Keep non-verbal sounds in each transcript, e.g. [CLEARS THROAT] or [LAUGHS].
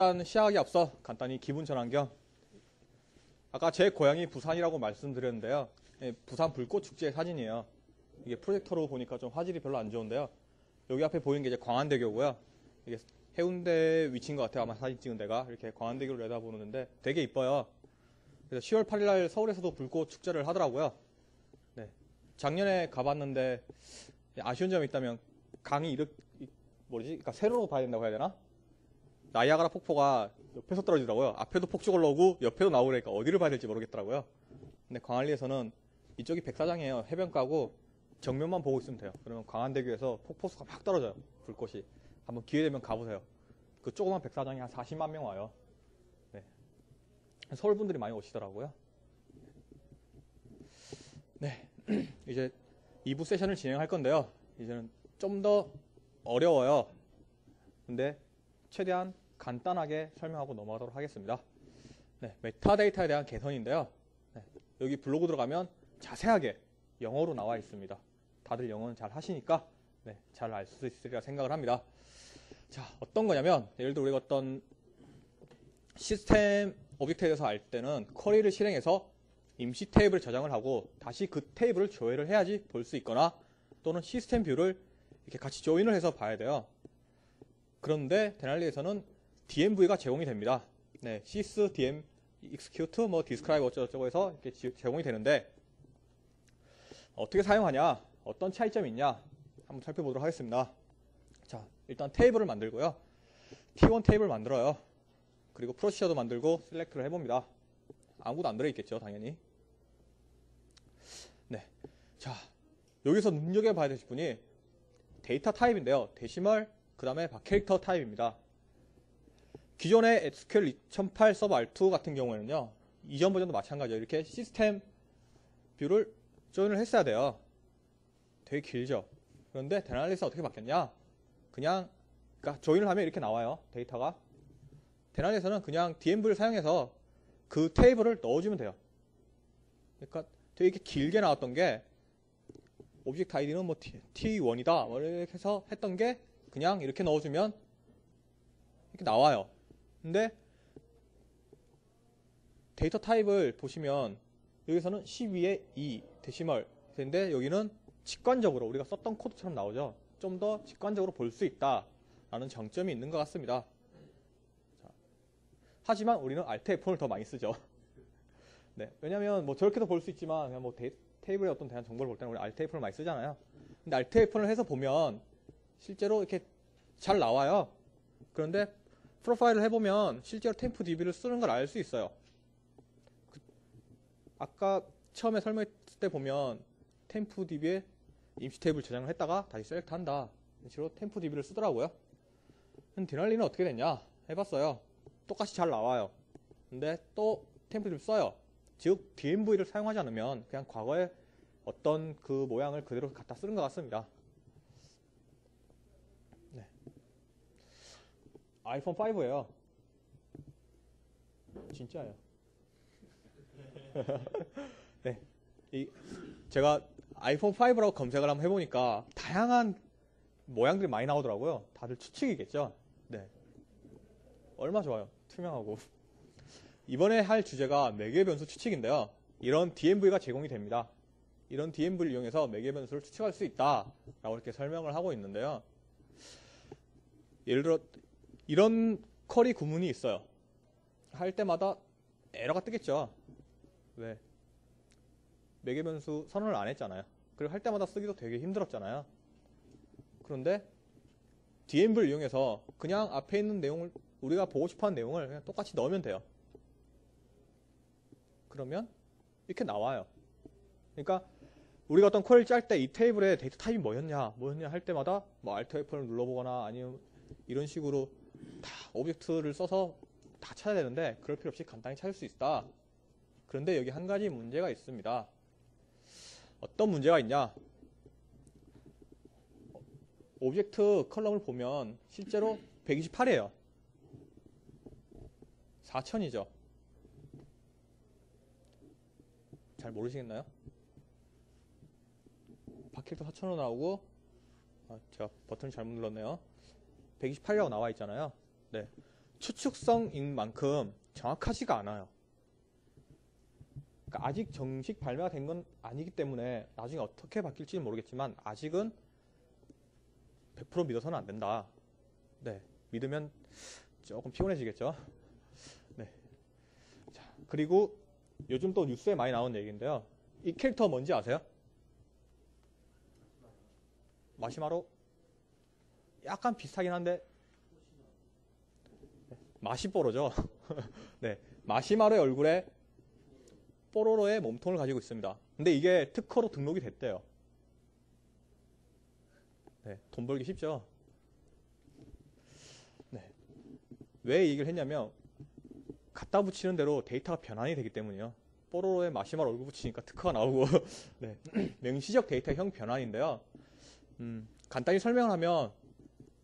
일단 시작하기 앞서 간단히 기분 전환 겸 아까 제 고향이 부산이라고 말씀드렸는데요. 예, 부산 불꽃 축제 사진이에요. 이게 프로젝터로 보니까 좀 화질이 별로 안 좋은데요. 여기 앞에 보이는 게 이제 광안대교고요. 이게 해운대 위치인 것 같아요. 아마 사진 찍은 데가 이렇게 광안대교를 내다보는데 되게 이뻐요. 그래서 10월 8일 날 서울에서도 불꽃 축제를 하더라고요. 네. 작년에 가봤는데 아쉬운 점이 있다면 강이 이렇게 뭐지? 그러니까 세로로 봐야 된다고 해야 되나? 나이아가라 폭포가 옆에서 떨어지더라고요. 앞에도 폭죽을 넣고 옆에도 나오니까 어디를 봐야 될지 모르겠더라고요. 근데 광안리에서는 이쪽이 백사장이에요. 해변가고 정면만 보고 있으면 돼요. 그러면 광안대교에서 폭포수가 막 떨어져요. 불꽃이. 한번 기회 되면 가보세요. 그 조그만 백사장이 한 40만 명 와요. 네. 서울 분들이 많이 오시더라고요. 네. [CLEARS THROAT] 이제 2부 세션을 진행할 건데요. 이제는 좀 더 어려워요. 근데 최대한 간단하게 설명하고 넘어가도록 하겠습니다. 네, 메타데이터에 대한 개선인데요. 네, 여기 블로그 들어가면 자세하게 영어로 나와 있습니다. 다들 영어는 잘 하시니까 네, 잘 알 수 있으리라 생각을 합니다. 자, 어떤 거냐면 예를 들어 우리가 어떤 시스템 오브젝트에 대해서 알 때는 쿼리를 실행해서 임시 테이블을 저장을 하고 다시 그 테이블을 조회를 해야지 볼 수 있거나 또는 시스템 뷰를 이렇게 같이 조인을 해서 봐야 돼요. 그런데 데날리에서는 DMV가 제공이 됩니다. 네, sys, dm, execute, 뭐 describe 어쩌고저쩌고 해서 이렇게 제공이 되는데 어떻게 사용하냐, 어떤 차이점이 있냐 한번 살펴보도록 하겠습니다. 자, 일단 테이블을 만들고요. T1 테이블 만들어요. 그리고 프로시저도 만들고 셀렉트를 해봅니다. 아무것도 안 들어있겠죠, 당연히. 네, 자 여기서 눈여겨봐야 되실 분이 데이터 타입인데요. 데시멀, 그 다음에 캐릭터 타입입니다. 기존의 SQL 2008 서버 R2 같은 경우에는요. 이전 버전도 마찬가지예요. 이렇게 시스템 뷰를 조인을 했어야 돼요. 되게 길죠. 그런데 데나리스 어떻게 바뀌었냐? 그냥 그러니까 조인을 하면 이렇게 나와요. 데이터가. 데나리스는 그냥 DMV를 사용해서 그 테이블을 넣어주면 돼요. 그러니까 되게 길게 나왔던 게 오브젝트 아이디는 뭐 T1이다 뭐 이렇게 해서 했던 게 그냥 이렇게 넣어주면 이렇게 나와요. 근데 데이터 타입을 보시면 여기서는 12에 2 데시멀 인데 여기는 직관적으로 우리가 썼던 코드처럼 나오죠. 좀 더 직관적으로 볼 수 있다라는 장점이 있는 것 같습니다. 자, 하지만 우리는 Alt F4를 더 많이 쓰죠. [LAUGHS] 네, 왜냐하면 뭐 저렇게도 볼 수 있지만 그냥 뭐 데, 테이블의 어떤 대한 정보를 볼 때는 우리 Alt F4를 많이 쓰잖아요. 근데 Alt F4를 해서 보면 실제로 이렇게 잘 나와요. 그런데 프로파일을 해보면 실제로 템프 DB를 쓰는 걸 알 수 있어요. 그, 아까 처음에 설명했을 때 보면 템프 DB에 임시 테이블 저장을 했다가 다시 셀렉트 한다. 이런 식으로 템프 DB를 쓰더라고요. 디날리는 어떻게 됐냐? 해봤어요. 똑같이 잘 나와요. 근데 또 템프 DB를 써요. 즉 DMV를 사용하지 않으면 그냥 과거에 어떤 그 모양을 그대로 갖다 쓰는 것 같습니다. 아이폰 5예요. 진짜예요. [LAUGHS] 네. 이 제가 아이폰 5라고 검색을 한번 해보니까 다양한 모양들이 많이 나오더라고요. 다들 추측이겠죠. 네. 얼마 좋아요. 투명하고. [LAUGHS] 이번에 할 주제가 매개 변수 추측인데요. 이런 DMV가 제공이 됩니다. 이런 DMV를 이용해서 매개 변수를 추측할 수 있다라고 이렇게 설명을 하고 있는데요. 예를 들어 이런 쿼리 구문이 있어요. 할 때마다 에러가 뜨겠죠. 왜? 매개 변수 선언을 안 했잖아요. 그리고 할 때마다 쓰기도 되게 힘들었잖아요. 그런데 DMV를 이용해서 그냥 앞에 있는 내용을 우리가 보고 싶어하는 내용을 그냥 똑같이 넣으면 돼요. 그러면 이렇게 나와요. 그러니까 우리가 어떤 쿼리를 짤 때 이 테이블에 데이터 타입이 뭐였냐, 뭐였냐 할 때마다 뭐 Alt F4를 눌러보거나 아니면 이런 식으로 다 오브젝트를 써서 다 찾아야 되는데 그럴 필요 없이 간단히 찾을 수 있다. 그런데 여기 한 가지 문제가 있습니다. 어떤 문제가 있냐? 오브젝트 컬럼을 보면 실제로 128이에요. 4000이죠. 잘 모르시겠나요? 바킬도 4,000원 나오고 아, 제가 버튼을 잘못 눌렀네요. 128이라고 나와 있잖아요. 네. 추측성인 만큼 정확하지가 않아요. 그러니까 아직 정식 발매가 된 건 아니기 때문에 나중에 어떻게 바뀔지는 모르겠지만 아직은 100% 믿어서는 안 된다. 네, 믿으면 조금 피곤해지겠죠. 네. 자, 그리고 요즘 또 뉴스에 많이 나오는 얘기인데요. 이 캐릭터 뭔지 아세요? 마시마로? 약간 비슷하긴 한데 네, 마시 뽀로죠. [LAUGHS] 네, 마시마로의 얼굴에 뽀로로의 몸통을 가지고 있습니다. 근데 이게 특허로 등록이 됐대요. 네, 돈 벌기 쉽죠. 네. 왜 이 얘기를 했냐면 갖다 붙이는 대로 데이터가 변환이 되기 때문이요. 뽀로로의 마시마로 얼굴 붙이니까 특허가 나오고 [LAUGHS] 네. 명시적 데이터 형 변환인데요. 음, 간단히 설명을 하면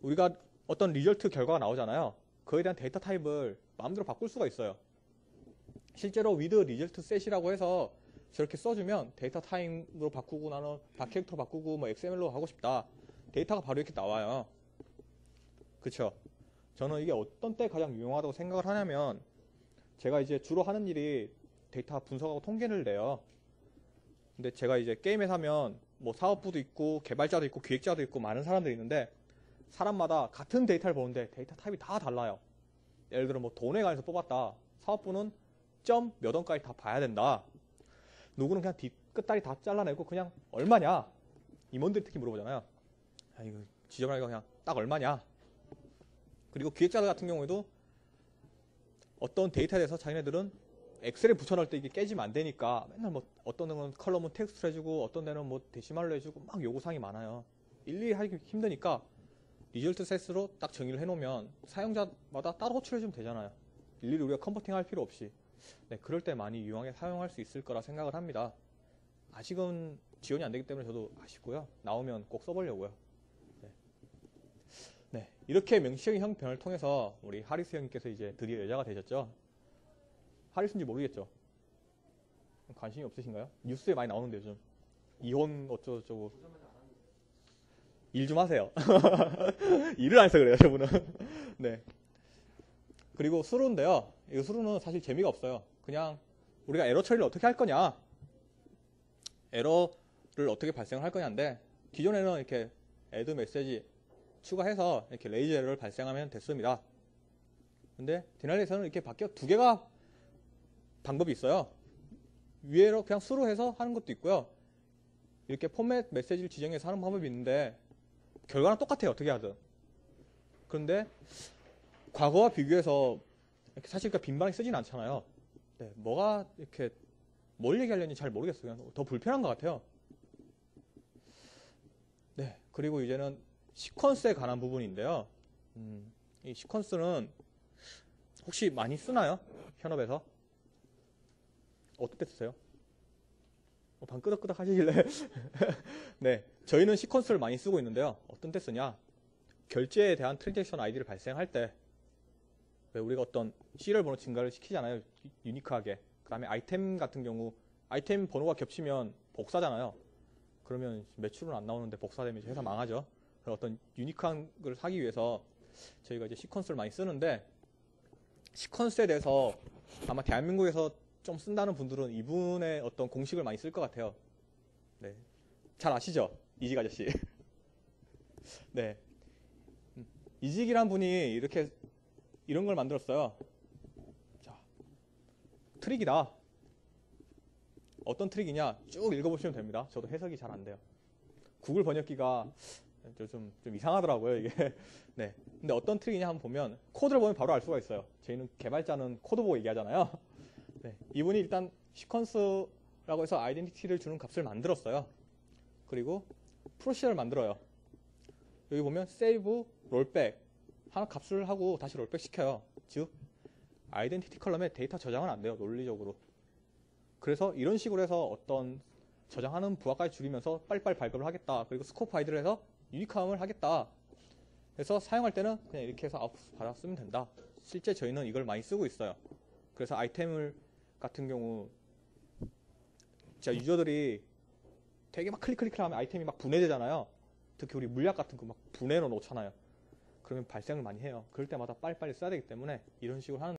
우리가 어떤 리절트 결과가 나오잖아요. 그에 대한 데이터 타입을 마음대로 바꿀 수가 있어요. 실제로 with result set이라고 해서 저렇게 써주면 데이터 타입으로 바꾸고 나는 다 캐릭터 바꾸고 뭐 XML로 하고 싶다. 데이터가 바로 이렇게 나와요. 그쵸? 저는 이게 어떤 때 가장 유용하다고 생각을 하냐면 제가 이제 주로 하는 일이 데이터 분석하고 통계를 내요. 근데 제가 이제 게임에 사면 뭐 사업부도 있고 개발자도 있고 기획자도 있고 많은 사람들이 있는데 사람마다 같은 데이터를 보는데 데이터 타입이 다 달라요. 예를 들어 뭐 돈에 관해서 뽑았다. 사업부는 점 몇 원까지 다 봐야 된다. 누구는 그냥 뒤 끝다리 다 잘라내고 그냥 얼마냐? 임원들이 특히 물어보잖아요. 아 이거 지저분하게 그냥 딱 얼마냐? 그리고 기획자들 같은 경우에도 어떤 데이터에 대해서 자기네들은 엑셀에 붙여넣을 때 이게 깨지면 안 되니까 맨날 뭐 어떤 데는 컬럼은 텍스트로 해주고 어떤 데는 뭐 데시말로 해주고 막 요구사항이 많아요. 일일이 하기 힘드니까 리절트 셋으로 딱 정의를 해놓으면 사용자마다 따로 호출해주면 되잖아요. 일일이 우리가 컨버팅 할 필요 없이. 네, 그럴 때 많이 유용하게 사용할 수 있을 거라 생각을 합니다. 아직은 지원이 안 되기 때문에 저도 아쉽고요. 나오면 꼭 써보려고요. 네. 네, 이렇게 명시적인 형편을 통해서 우리 하리스 형님께서 이제 드디어 여자가 되셨죠. 하리스인지 모르겠죠. 관심이 없으신가요? 뉴스에 많이 나오는데 요즘 이혼 어쩌고저쩌고 일 좀 하세요. [LAUGHS] 일을 안 해서 그래요, 저분은. [LAUGHS] 네. 그리고 수루인데요. 이 수루는 사실 재미가 없어요. 그냥 우리가 에러 처리를 어떻게 할 거냐. 에러를 어떻게 발생을 할 거냐인데 기존에는 이렇게 애드 메시지 추가해서 이렇게 레이저 에러를 발생하면 됐습니다. 근데 디날리에서는 이렇게 바뀌어 두 개가 방법이 있어요. 위에로 그냥 수루해서 하는 것도 있고요. 이렇게 포맷 메시지를 지정해서 하는 방법이 있는데 결과는 똑같아요. 어떻게 하든. 그런데 과거와 비교해서 사실 그 빈방이 쓰진 않잖아요. 네, 뭐가 이렇게 뭘 얘기하려는지 잘 모르겠어요. 그냥 더 불편한 것 같아요. 네, 그리고 이제는 시퀀스에 관한 부분인데요. 음, 이 시퀀스는 혹시 많이 쓰나요? 현업에서? 때 쓰세요? 어, 방 끄덕끄덕 하시길래. [LAUGHS] 네. 저희는 시퀀스를 많이 쓰고 있는데요. 어떤 때 쓰냐? 결제에 대한 트랜잭션 아이디를 발생할 때, 왜 우리가 어떤 시리얼 번호 증가를 시키잖아요. 유니크하게. 그 다음에 아이템 같은 경우, 아이템 번호가 겹치면 복사잖아요. 그러면 매출은 안 나오는데 복사되면 회사 망하죠. 어떤 유니크한 걸 사기 위해서 저희가 이제 시퀀스를 많이 쓰는데, 시퀀스에 대해서 아마 대한민국에서 좀 쓴다는 분들은 이분의 어떤 공식을 많이 쓸 것 같아요. 네. 잘 아시죠? 이직 아저씨. [LAUGHS] 네. 음, 이직이란 분이 이렇게 이런 걸 만들었어요. 자, 트릭이다. 어떤 트릭이냐? 쭉 읽어보시면 됩니다. 저도 해석이 잘 안 돼요. 구글 번역기가 좀, 좀 이상하더라고요, 이게. [LAUGHS] 네. 근데 어떤 트릭이냐 한번 보면 코드를 보면 바로 알 수가 있어요. 저희는 개발자는 코드 보고 얘기하잖아요. 네, 이분이 일단 시퀀스라고 해서 아이덴티티를 주는 값을 만들었어요. 그리고 프로시저를 만들어요. 여기 보면 save, rollback 하나 값을 하고 다시 롤백 시켜요. 즉 아이덴티티 컬럼에 데이터 저장은 안 돼요. 논리적으로. 그래서 이런 식으로 해서 어떤 저장하는 부하까지 줄이면서 빨리빨리 발급을 하겠다. 그리고 스코프 아이드를 해서 유니크함을 하겠다. 그래서 사용할 때는 그냥 이렇게 해서 아웃풋 받아 쓰면 된다. 실제 저희는 이걸 많이 쓰고 있어요. 그래서 아이템을 같은 경우 진짜 유저들이 되게 막 클릭 클릭 하면 아이템이 막 분해되잖아요. 특히 우리 물약 같은 거 막 분해로 놓잖아요. 그러면 발생을 많이 해요. 그럴 때마다 빨리빨리 써야 되기 때문에 이런 식으로 하는